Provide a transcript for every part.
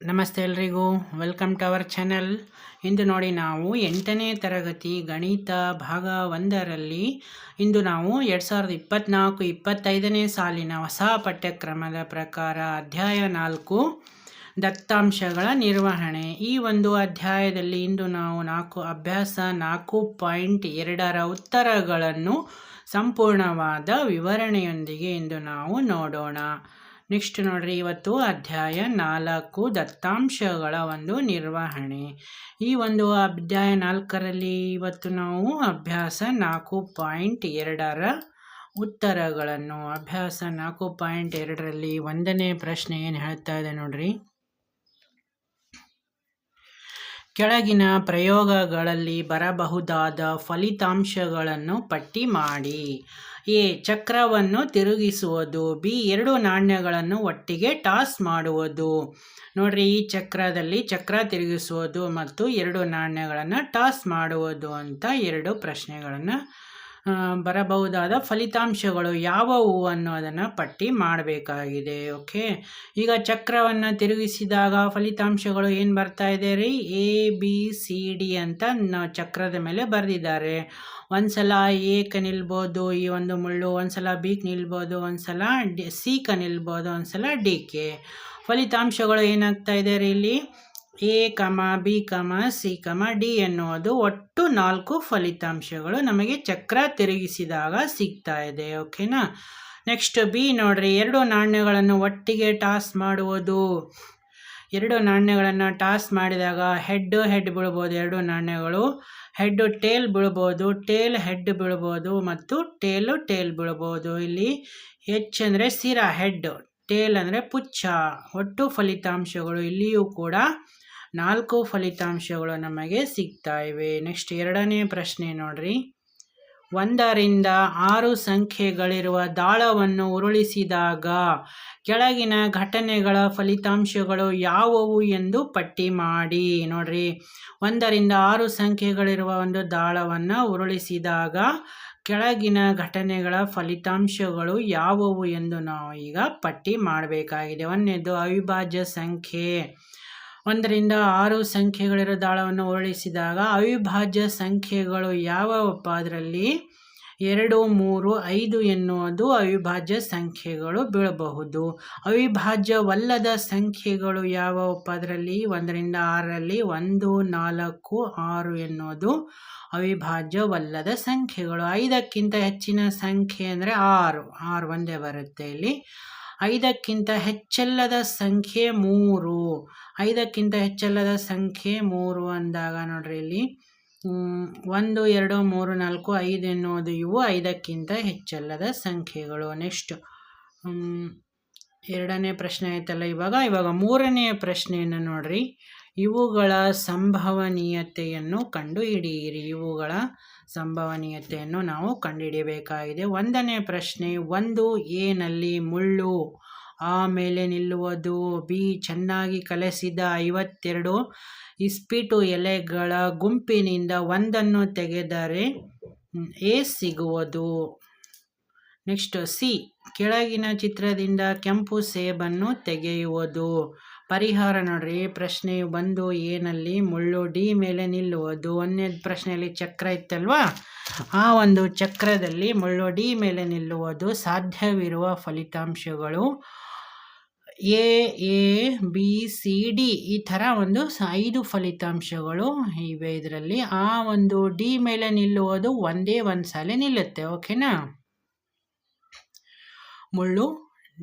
ನಮಸ್ತೆ ಎಲ್ರಿಗೂ. Welcome to our channel ಇಂದು ನೋಡಿ ನಾವು ಎಂಟನೇ ತರಗತಿ ಗಣಿತ ಭಾಗ ಒಂದರಲ್ಲಿ ಇಂದು ನಾವು ಎರಡು ಸಾವಿರದ ಇಪ್ಪತ್ತ್ನಾಲ್ಕು ಇಪ್ಪತ್ತೈದನೇ ಸಾಲಿನ ಹೊಸ ಪಠ್ಯಕ್ರಮದ ಪ್ರಕಾರ ಅಧ್ಯಾಯ ನಾಲ್ಕು, ದತ್ತಾಂಶಗಳ ನಿರ್ವಹಣೆ. ಈ ಒಂದು ಅಧ್ಯಾಯದಲ್ಲಿ ಇಂದು ನಾವು ನಾಲ್ಕು ಅಭ್ಯಾಸ, ನಾಲ್ಕು ಪಾಯಿಂಟ್ ಎರಡರ ಉತ್ತರಗಳನ್ನು ಸಂಪೂರ್ಣವಾದ ವಿವರಣೆಯೊಂದಿಗೆ ಇಂದು ನಾವು ನೋಡೋಣ. ನೆಕ್ಸ್ಟ್ ನೋಡ್ರಿ, ಇವತ್ತು ಅಧ್ಯಾಯ ನಾಲ್ಕು ದತ್ತಾಂಶಗಳ ಒಂದು ನಿರ್ವಹಣೆ. ಈ ಒಂದು ಅಧ್ಯಾಯ ನಾಲ್ಕರಲ್ಲಿ ಇವತ್ತು ನಾವು ಅಭ್ಯಾಸ ನಾಲ್ಕು ಪಾಯಿಂಟ್ ಎರಡರ ಉತ್ತರಗಳನ್ನು, ಅಭ್ಯಾಸ ನಾಲ್ಕು ಪಾಯಿಂಟ್ ಎರಡರಲ್ಲಿ ಒಂದನೇ ಪ್ರಶ್ನೆ ಏನು ಹೇಳ್ತಾ ಇದೆ ನೋಡ್ರಿ? ಕೆಳಗಿನ ಪ್ರಯೋಗಗಳಲ್ಲಿ ಬರಬಹುದಾದ ಫಲಿತಾಂಶಗಳನ್ನು ಪಟ್ಟಿ ಮಾಡಿ. ಎ. ಚಕ್ರವನ್ನು ತಿರುಗಿಸುವುದು, ಬಿ. ಎರಡು ನಾಣ್ಯಗಳನ್ನು ಒಟ್ಟಿಗೆ ಟಾಸ್ ಮಾಡುವುದು. ನೋಡ್ರಿ, ಈ ಚಕ್ರದಲ್ಲಿ ಚಕ್ರ ತಿರುಗಿಸುವುದು ಮತ್ತು ಎರಡು ನಾಣ್ಯಗಳನ್ನು ಟಾಸ್ ಮಾಡುವುದು ಅಂತ ಎರಡು ಪ್ರಶ್ನೆಗಳನ್ನು ಬರಬಹುದಾದ ಫಲಿತಾಂಶಗಳು ಯಾವುವು ಅನ್ನೋದನ್ನು ಪಟ್ಟಿ ಮಾಡಬೇಕಾಗಿದೆ. ಓಕೆ? ಈಗ ಚಕ್ರವನ್ನು ತಿರುಗಿಸಿದಾಗ ಫಲಿತಾಂಶಗಳು ಏನು ಬರ್ತಾ ಇದೆ ರೀ? ಎ ಬಿ ಸಿ ಡಿ ಅಂತ ಚಕ್ರದ ಮೇಲೆ ಬರೆದಿದ್ದಾರೆ. ಒಂದು ಸಲ ಎ ನಿಲ್ಬೋದು, ಈ ಒಂದು ಮುಳ್ಳು ಒಂದು ಸಲ ಬಿಗೆ ನಿಲ್ಬೋದು ಒಂದು ಸಲ ಡಿ ಸಿ ಕ ನಿಲ್ಬೋದು ಒಂದು ಸಲ ಡಿ ಕೆ. ಫಲಿತಾಂಶಗಳು ಏನಾಗ್ತಾ ಇದೆ ರೀ ಇಲ್ಲಿ? A comma, B comma, C comma, D ಎನ್ನುವುದು ಒಟ್ಟು ನಾಲ್ಕು ಫಲಿತಾಂಶಗಳು ನಮಗೆ ಚಕ್ರ ತಿರುಗಿಸಿದಾಗ ಸಿಗ್ತಾ ಇದೆ, ಓಕೆನಾ? ನೆಕ್ಸ್ಟ್ ಬಿ ನೋಡ್ರಿ, ಎರಡು ನಾಣ್ಯಗಳನ್ನು ಒಟ್ಟಿಗೆ ಟಾಸ್ ಮಾಡುವುದು. ಎರಡು ನಾಣ್ಯಗಳನ್ನು ಟಾಸ್ ಮಾಡಿದಾಗ ಹೆಡ್ ಹೆಡ್ ಬೀಳ್ಬೋದು ಎರಡು ನಾಣ್ಯಗಳು. ಹೆಡ್, ಟೇಲ್ ಬೀಳ್ಬೋದು, ಟೇಲ್, ಹೆಡ್ ಬೀಳ್ಬೋದು ಮತ್ತು ಟೇಲು, ಟೇಲ್ ಬೀಳ್ಬೋದು. ಇಲ್ಲಿ ಹೆಚ್ ಅಂದರೆ ಸಿರಾ, ಹೆಡ್, ಟೇಲ್ ಅಂದರೆ ಪುಚ್ಚ ಒಟ್ಟು ಫಲಿತಾಂಶಗಳು ಇಲ್ಲಿಯೂ ಕೂಡ ನಾಲ್ಕು ಫಲಿತಾಂಶಗಳು ನಮಗೆ ಸಿಗ್ತಾ ಇವೆ. ನೆಕ್ಸ್ಟ್ ಎರಡನೇ ಪ್ರಶ್ನೆ ನೋಡ್ರಿ. ಒಂದರಿಂದ ಆರು ಸಂಖ್ಯೆಗಳಿರುವ ದಾಳವನ್ನು ಉರುಳಿಸಿದಾಗ ಕೆಳಗಿನ ಘಟನೆಗಳ ಫಲಿತಾಂಶಗಳು ಯಾವುವು ಎಂದು ಪಟ್ಟಿ ಮಾಡಿ. ನೋಡ್ರಿ. ಒಂದರಿಂದ ಆರು ಸಂಖ್ಯೆಗಳಿರುವ ಒಂದು ದಾಳವನ್ನು ಉರುಳಿಸಿದಾಗ ಕೆಳಗಿನ ಘಟನೆಗಳ ಫಲಿತಾಂಶಗಳು ಯಾವುವು ಎಂದು ನಾವು ಈಗ ಪಟ್ಟಿ ಮಾಡಬೇಕಾಗಿದೆ. ಒಂದನೇದು ಅವಿಭಾಜ್ಯ ಸಂಖ್ಯೆ. ಒಂದರಿಂದ ಆರು ಸಂಖ್ಯೆಗಳಿರೋ ದಾಳವನ್ನು ಉರುಳಿಸಿದಾಗ ಅವಿಭಾಜ್ಯ ಸಂಖ್ಯೆಗಳು ಯಾವಪ್ಪ ಅದರಲ್ಲಿ? ಎರಡು, ಮೂರು, ಐದು ಎನ್ನುವುದು ಅವಿಭಾಜ್ಯ ಸಂಖ್ಯೆಗಳು ಬೀಳಬಹುದು. ಅವಿಭಾಜ್ಯವಲ್ಲದ ಸಂಖ್ಯೆಗಳು ಯಾವಪ್ಪ ಅದರಲ್ಲಿ? ಒಂದರಿಂದ ಆರರಲ್ಲಿ ಒಂದು, ನಾಲ್ಕು, ಆರು ಎನ್ನುವುದು ಅವಿಭಾಜ್ಯವಲ್ಲದ ಸಂಖ್ಯೆಗಳು. ಐದಕ್ಕಿಂತ ಹೆಚ್ಚಿನ ಸಂಖ್ಯೆ ಅಂದರೆ ಆರು. ಆರು ಒಂದೇ ಬರುತ್ತೆ ಇಲ್ಲಿ. ಐದಕ್ಕಿಂತ ಹೆಚ್ಚಲ್ಲದ ಸಂಖ್ಯೆ ಮೂರು. ಐದಕ್ಕಿಂತ ಹೆಚ್ಚಲ್ಲದ ಸಂಖ್ಯೆ ಮೂರು ಅಂದಾಗ ನೋಡ್ರಿ ಇಲ್ಲಿ ಒಂದು, ಎರಡು, ಮೂರು, ನಾಲ್ಕು, ಐದು ಎನ್ನುವುದು ಇವು ಐದಕ್ಕಿಂತ ಹೆಚ್ಚಲ್ಲದ ಸಂಖ್ಯೆಗಳು ನೆಕ್ಸ್ಟ್. ಎರಡನೇ ಪ್ರಶ್ನೆ ಆಯ್ತಲ್ಲ ಇವಾಗ. ಇವಾಗ ಮೂರನೆಯ ಪ್ರಶ್ನೆಯನ್ನು ನೋಡ್ರಿ. ಇವುಗಳ ಸಂಭವನೀಯತೆಯನ್ನು ಕಂಡುಹಿಡಿಯಿರಿ. ಇವುಗಳ ಸಂಭವನೀಯತೆಯನ್ನು ನಾವು ಕಂಡುಹಿಡಿಯಬೇಕಾಗಿದೆ. ಒಂದನೇ ಪ್ರಶ್ನೆ, ಒಂದು ಎನಲ್ಲಿ ಮುಳ್ಳು ಆಮೇಲೆ ನಿಲ್ಲುವುದು, ಬಿ, ಚೆನ್ನಾಗಿ ಕಲಸಿದ ಐವತ್ತೆರಡು, ಇಸ್ಪಿಟು ಎಲೆಗಳ ಗುಂಪಿನಿಂದ ಒಂದನ್ನು ತೆಗೆದರೆ ಎ ಸಿಗುವುದು. ನೆಕ್ಸ್ಟ್, ಸಿ, ಕೆಳಗಿನ ಚಿತ್ರದಿಂದ ಕೆಂಪು ಸೇಬನ್ನು ತೆಗೆಯುವುದು. ಪರಿಹಾರ ನೋಡ್ರಿ. ಪ್ರಶ್ನೆ ಬಂದು ಏನಲ್ಲಿ? ಮುಳ್ಳು ಡಿ ಮೇಲೆ ನಿಲ್ಲುವುದು ಒಂದನೇ ಪ್ರಶ್ನೆಯಲ್ಲಿ ಚಕ್ರ ಇತ್ತಲ್ವಾ? ಆ ಒಂದು ಚಕ್ರದಲ್ಲಿ ಮುಳ್ಳು ಡಿ ಮೇಲೆ ನಿಲ್ಲುವುದು ಸಾಧ್ಯವಿರುವ ಫಲಿತಾಂಶಗಳು A A, B, C, D ಈ ಥರ ಒಂದು ಐದು ಫಲಿತಾಂಶಗಳು ಇವೆ ಇದರಲ್ಲಿ. ಆ ಒಂದು ಡಿ ಮೇಲೆ ನಿಲ್ಲುವುದು ಒಂದೇ ಒಂದು ಸಲ ನಿಲ್ಲುತ್ತೆ. ಓಕೆನಾ? ಮುಳ್ಳು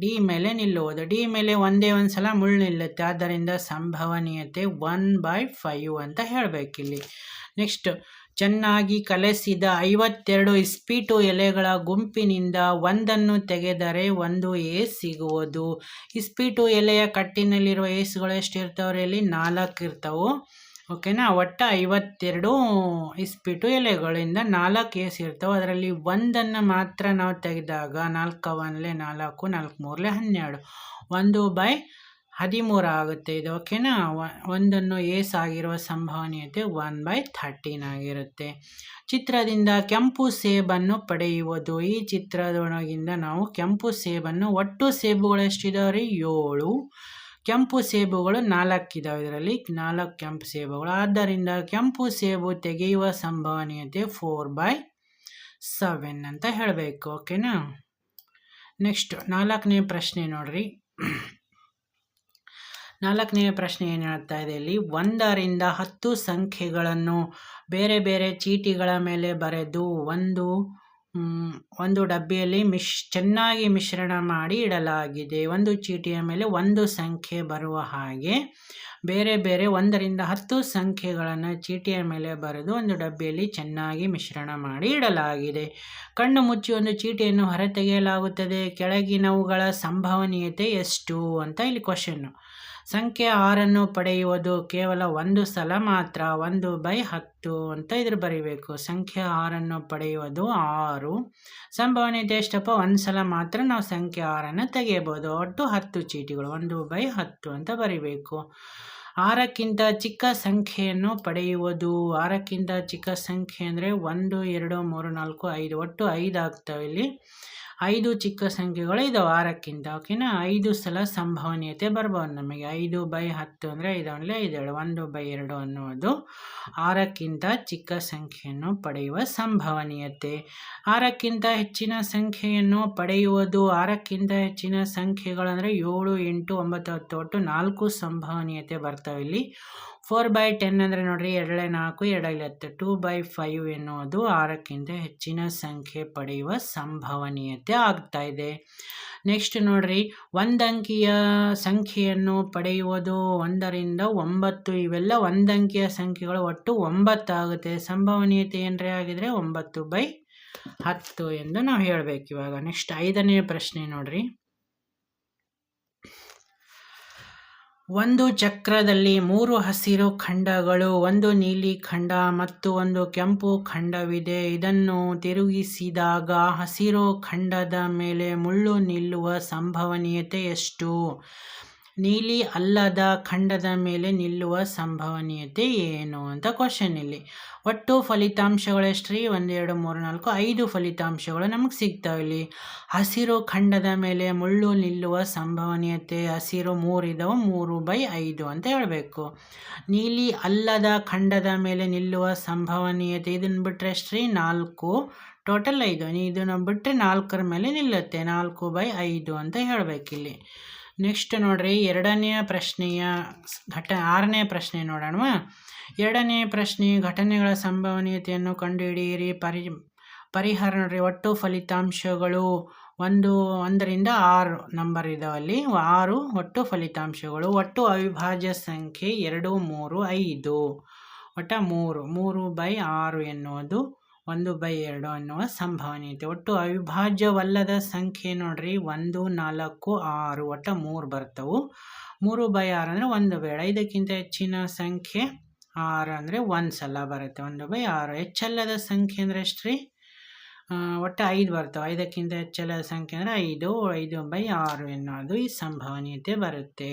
ಡಿ ಮೇಲೆ ನಿಲ್ಲುವುದು. ಡಿ ಮೇಲೆ ಒಂದೇ ಒಂದು ಸಲ ಮುಳ್ಳು ನಿಲ್ಲುತ್ತೆ ಆದ್ದರಿಂದ ಸಂಭವನೀಯತೆ ಒನ್ ಬೈ ಫೈವ್ ಅಂತ ಹೇಳಬೇಕಿಲ್ಲಿ. ನೆಕ್ಸ್ಟ್, ಚೆನ್ನಾಗಿ ಕಲೆಸಿದ ಐವತ್ತೆರಡು ಇಸ್ಪೀಟು ಎಲೆಗಳ ಗುಂಪಿನಿಂದ ಒಂದನ್ನು ತೆಗೆದರೆ ಒಂದು ಏಸ್ ಸಿಗುವುದು. ಇಸ್ಪೀಟು ಎಲೆಯ ಕಟ್ಟಿನಲ್ಲಿರುವ ಏಸ್ಗಳು ಎಷ್ಟು ಇರ್ತಾವ್ರಿ ಇಲ್ಲಿ? ನಾಲ್ಕು ಇರ್ತಾವೆ. ಓಕೆನಾ ಒಟ್ಟು ಐವತ್ತೆರಡು ಇಸ್ಪಿಟು ಎಲೆಗಳಿಂದ ನಾಲ್ಕು ಏಸ್ ಇರ್ತವೆ ಅದರಲ್ಲಿ ಒಂದನ್ನು ಮಾತ್ರ ನಾವು ತೆಗೆದಾಗ ನಾಲ್ಕು ಒನ್ಲೆ, ನಾಲ್ಕು ನಾಲ್ಕು ಮೂರಲೆ, ಹನ್ನೆರಡು. ಒಂದು ಬೈ ಹದಿಮೂರು ಆಗುತ್ತೆ ಇದು ಓಕೆನಾ ಒಂದನ್ನು ಏಸ್ ಆಗಿರುವ ಸಂಭವನೀಯತೆ ಒನ್ ಬೈ ಥರ್ಟೀನ್ ಆಗಿರುತ್ತೆ. ಚಿತ್ರದಿಂದ ಕೆಂಪು ಸೇಬನ್ನು ಪಡೆಯುವುದು. ಈ ಚಿತ್ರದೊಳಗಿಂದ ನಾವು ಕೆಂಪು ಸೇಬನ್ನು ಒಟ್ಟು ಸೇಬುಗಳು ಎಷ್ಟಿದಾವೆ ರೀ ಏಳು. ಕೆಂಪು ಸೇಬುಗಳು ನಾಲ್ಕಿದಾವೆ ಇದರಲ್ಲಿ. ನಾಲ್ಕು ಕೆಂಪು ಸೇಬುಗಳು. ಆದ್ದರಿಂದ ಕೆಂಪು ಸೇಬು ತೆಗೆಯುವ ಸಂಭವನೀಯತೆ ಫೋರ್ ಬೈ ಸೆವೆನ್ ಅಂತ ಹೇಳಬೇಕು ಓಕೆನಾ ನೆಕ್ಸ್ಟ್ ನಾಲ್ಕನೇ ಪ್ರಶ್ನೆ ನೋಡ್ರಿ. ನಾಲ್ಕನೇ ಪ್ರಶ್ನೆ ಏನು ಹೇಳ್ತಾ ಇದೆ ಇಲ್ಲಿ? ಒಂದರಿಂದ ಹತ್ತು ಸಂಖ್ಯೆಗಳನ್ನು ಬೇರೆ ಬೇರೆ ಚೀಟಿಗಳ ಮೇಲೆ ಬರೆದು ಒಂದು ಒಂದು ಡಬ್ಬಿಯಲ್ಲಿ ಮಿಶ್, ಚೆನ್ನಾಗಿ ಮಿಶ್ರಣ ಮಾಡಿ ಇಡಲಾಗಿದೆ. ಒಂದು ಚೀಟಿಯ ಮೇಲೆ ಒಂದು ಸಂಖ್ಯೆ ಬರುವ ಹಾಗೆ. ಬೇರೆ ಬೇರೆ ಒಂದರಿಂದ ಹತ್ತು ಸಂಖ್ಯೆಗಳನ್ನು ಚೀಟಿಯ ಮೇಲೆ ಬರೆದು ಒಂದು ಡಬ್ಬಿಯಲ್ಲಿ ಚೆನ್ನಾಗಿ ಮಿಶ್ರಣ ಮಾಡಿ ಇಡಲಾಗಿದೆ. ಕಣ್ಣು ಮುಚ್ಚಿ ಒಂದು ಚೀಟಿಯನ್ನು ಹೊರತೆಗೆಯಲಾಗುತ್ತದೆ. ಕೆಳಗಿನವುಗಳ ಸಂಭವನೀಯತೆ ಎಷ್ಟು ಅಂತ ಇಲ್ಲಿ ಕ್ವಶನ್ನು ಸಂಖ್ಯೆ ಆರನ್ನು ಪಡೆಯುವುದು ಕೇವಲ ಒಂದು ಸಲ ಮಾತ್ರ, ಒಂದು ಬೈ ಹತ್ತು ಅಂತ ಇದ್ರ ಬರೀಬೇಕು. ಸಂಖ್ಯೆ ಆರನ್ನು ಪಡೆಯುವುದು ಆರು. ಸಂಭವನೀಯತೆ ಎಷ್ಟಪ್ಪ ಒಂದು ಸಲ ಮಾತ್ರ ನಾವು ಸಂಖ್ಯೆ ಆರನ್ನು ತೆಗೆಯಬಹುದು. ಒಟ್ಟು ಹತ್ತು ಚೀಟಿಗಳು, ಒಂದು ಬೈ ಹತ್ತು ಅಂತ ಬರಿಬೇಕು. ಆರಕ್ಕಿಂತ ಚಿಕ್ಕ ಸಂಖ್ಯೆಯನ್ನು ಪಡೆಯುವುದು, ಆರಕ್ಕಿಂತ ಚಿಕ್ಕ ಸಂಖ್ಯೆ ಅಂದರೆ ಒಂದು, ಎರಡು, ಮೂರು, ನಾಲ್ಕು, ಐದು, ಒಟ್ಟು ಐದು ಆಗ್ತವೆ ಇಲ್ಲಿ. ಐದು ಚಿಕ್ಕ ಸಂಖ್ಯೆಗಳು ಇದಾವೆ ಆರಕ್ಕಿಂತ ಓಕೆನಾ ಐದು ಸಲ ಸಂಭವನೀಯತೆ ಬರ್ಬೋದು ನಮಗೆ. ಐದು ಬೈ ಹತ್ತು ಅಂದರೆ ಐದು ಅಂದರೆ ಐದೇಳು, ಒಂದು ಬೈ ಎರಡು ಅನ್ನುವುದು ಆರಕ್ಕಿಂತ ಚಿಕ್ಕ ಸಂಖ್ಯೆಯನ್ನು ಪಡೆಯುವ ಸಂಭವನೀಯತೆ. ಆರಕ್ಕಿಂತ ಹೆಚ್ಚಿನ ಸಂಖ್ಯೆಯನ್ನು ಪಡೆಯುವುದು ಆರಕ್ಕಿಂತ ಹೆಚ್ಚಿನ ಸಂಖ್ಯೆಗಳಂದರೆ ಏಳು, ಎಂಟು, ಒಂಬತ್ತು, ಹತ್ತು ಒಟ್ಟು ನಾಲ್ಕು ಸಂಭವನೀಯತೆ ಬರ್ತಾವೆ ಇಲ್ಲಿ. ಫೋರ್ ಬೈ ಟೆನ್ ಅಂದರೆ ನೋಡಿರಿ ಎರಡೇ ನಾಲ್ಕು ಎರಡಲ್ಲಿ ಹತ್ತು. ಟೂ ಬೈ ಫೈವ್ ಎನ್ನುವುದು ಆರಕ್ಕಿಂತ ಹೆಚ್ಚಿನ ಸಂಖ್ಯೆ ಪಡೆಯುವ ಸಂಭವನೀಯತೆ. ಆಗ್ತಾ ಇದೆ. ನೆಕ್ಸ್ಟ್ ನೋಡ್ರಿ ಒಂದಂಕಿಯ ಸಂಖ್ಯೆಯನ್ನು ಪಡೆಯುವುದು ಒಂದರಿಂದ ಒಂಬತ್ತು. ಇವೆಲ್ಲ ಒಂದಂಕಿಯ ಸಂಖ್ಯೆಗಳು, ಒಟ್ಟು ಒಂಬತ್ತಾಗುತ್ತೆ ಸಂಭವನೀಯತೆ ಏನರೇ ಆಗಿದರೆ ಒಂಬತ್ತು ಬೈ ಹತ್ತು ಎಂದು ನಾವು ಹೇಳಬೇಕು ಇವಾಗ. ನೆಕ್ಸ್ಟ್ ಐದನೇ ಪ್ರಶ್ನೆ ನೋಡ್ರಿ. ಒಂದು ಚಕ್ರದಲ್ಲಿ ಮೂರು ಹಸಿರು ಖಂಡಗಳು, ಒಂದು ನೀಲಿ ಖಂಡ ಮತ್ತು ಒಂದು ಕೆಂಪು ಖಂಡವಿದೆ. ಇದನ್ನು ತಿರುಗಿಸಿದಾಗ ಹಸಿರು ಖಂಡದ ಮೇಲೆ ಮುಳ್ಳು ನಿಲ್ಲುವ ಸಂಭವನೀಯತೆ ಎಷ್ಟು? ನೀಲಿ ಅಲ್ಲದ ಖಂಡದ ಮೇಲೆ ನಿಲ್ಲುವ ಸಂಭವನೀಯತೆ ಏನು ಅಂತ ಕ್ವಶನ್ ಇಲ್ಲಿ. ಒಟ್ಟು ಫಲಿತಾಂಶಗಳೆಷ್ಟ್ರಿ ಒಂದು ಒಂದೆರಡು ಮೂರು, ನಾಲ್ಕು, ಐದು ಫಲಿತಾಂಶಗಳು ನಮಗೆ ಸಿಗ್ತಾವೆ ಇಲ್ಲಿ. ಹಸಿರು ಖಂಡದ ಮೇಲೆ ಮುಳ್ಳು ನಿಲ್ಲುವ ಸಂಭವನೀಯತೆ ಹಸಿರು ಮೂರು ಇದಾವೆ, ಮೂರು ಬೈ ಐದು ಅಂತ ಹೇಳಬೇಕು. ನೀಲಿ ಅಲ್ಲದ ಖಂಡದ ಮೇಲೆ ನಿಲ್ಲುವ ಸಂಭವನೀಯತೆ ಇದನ್ನು ಬಿಟ್ಟರೆ ಎಷ್ಟ್ರಿ ನಾಲ್ಕು, ಟೋಟಲ್ ಐದು. ಇದನ್ನು ಬಿಟ್ಟರೆ ನಾಲ್ಕರ ಮೇಲೆ ನಿಲ್ಲುತ್ತೆ, ನಾಲ್ಕು ಬೈ ಐದು ಅಂತ ಹೇಳಬೇಕಿಲ್ಲಿ ನೆಕ್ಸ್ಟ್ ನೋಡ್ರಿ ಎರಡನೆಯ ಪ್ರಶ್ನೆಯ ಘಟ ಆರನೇ ಪ್ರಶ್ನೆ ನೋಡೋಣ ಎರಡನೇ ಪ್ರಶ್ನೆ, ಘಟನೆಗಳ ಸಂಭವನೀಯತೆಯನ್ನು ಕಂಡುಹಿಡಿಯಿರಿ. ಪರಿ ಪರಿಹಾರ ನೋಡ್ರಿ, ಒಟ್ಟು ಫಲಿತಾಂಶಗಳು ಒಂದು, ಒಂದರಿಂದ ಆರು ನಂಬರ್ ಇದಾವಲ್ಲಿ ಆರು, ಒಟ್ಟು ಫಲಿತಾಂಶಗಳು, ಒಟ್ಟು ಅವಿಭಾಜ್ಯ ಸಂಖ್ಯೆ ಎರಡು, ಮೂರು, ಐದು. ಒಟ್ಟ ಮೂರು ಮೂರು ಬೈ ಆರು ಎನ್ನುವುದು ಒಂದು ಬೈ ಎರಡು ಅನ್ನುವ ಸಂಭವನೀಯತೆ ಒಟ್ಟು ಅವಿಭಾಜ್ಯವಲ್ಲದ ಸಂಖ್ಯೆ ನೋಡ್ರಿ, ಒಂದು, ನಾಲ್ಕು, ಆರು ಒಟ್ಟು ಮೂರು ಬರ್ತವು. ಮೂರು ಬೈ ಆರು ಅಂದರೆ ಒಂದು ಬೇಡ. ಇದಕ್ಕಿಂತ ಹೆಚ್ಚಿನ ಸಂಖ್ಯೆ ಆರು ಅಂದರೆ ಒಂದು ಸಲ ಬರುತ್ತೆ. ಒಂದು ಬೈ ಆರು ಹೆಚ್ಚಲ್ಲದ ಸಂಖ್ಯೆ ಅಂದರೆ ಎಷ್ಟು ರೀ ಒಟ್ಟು ಐದು ಬರ್ತವೆ. ಐದಕ್ಕಿಂತ ಹೆಚ್ಚಲ್ಲದ ಸಂಖ್ಯೆ ಅಂದರೆ ಐದು. ಐದು ಬೈ ಆರು ಎನ್ನುವುದು ಈ ಸಂಭವನೀಯತೆ ಬರುತ್ತೆ.